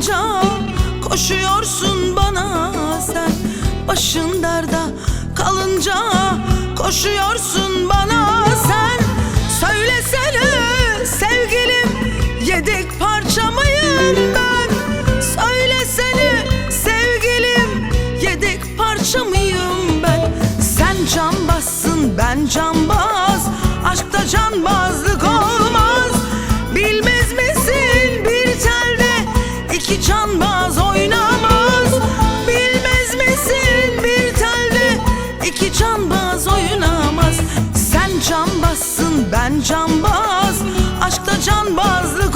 yanınca Koşuyorsun bana sen. Başın derda kalınca Koşuyorsun bana sen. Söylesene sevgilim Yedek parça mıyım ben? Söylesene sevgilim Yedek parça mıyım ben? Sen can bassın ben can bassın canbaz oynamaz. Bilmez misin? Bir telde iki canbaz oynamaz. Sen cambazsın ben cambaz. Aşkta canbazlık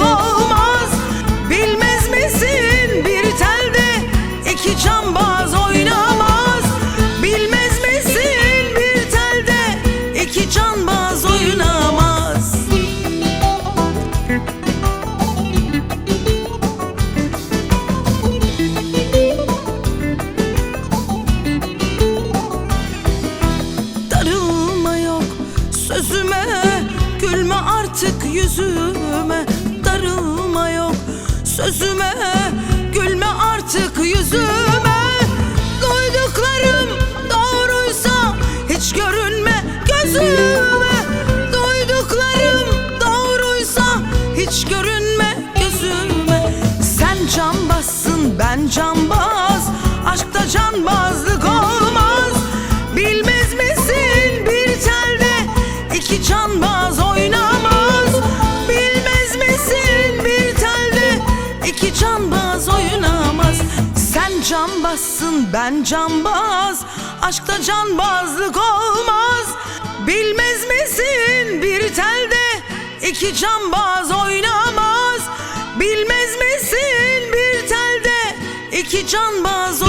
Gülme artık yüzüme Darılma yok sözüme. Gülme artık yüzüme. Duyduklarım doğruysa Hiç görünme gözüme. Duyduklarım doğruysa Hiç görünme gözüme. Sen cambazsın ben cambaz Sen cambazsın ben cambaz Aşkta canbazlık olmaz. Bilmez misin? Bir telde iki cambaz oynamaz. Bilmez misin? Bir telde iki canbaz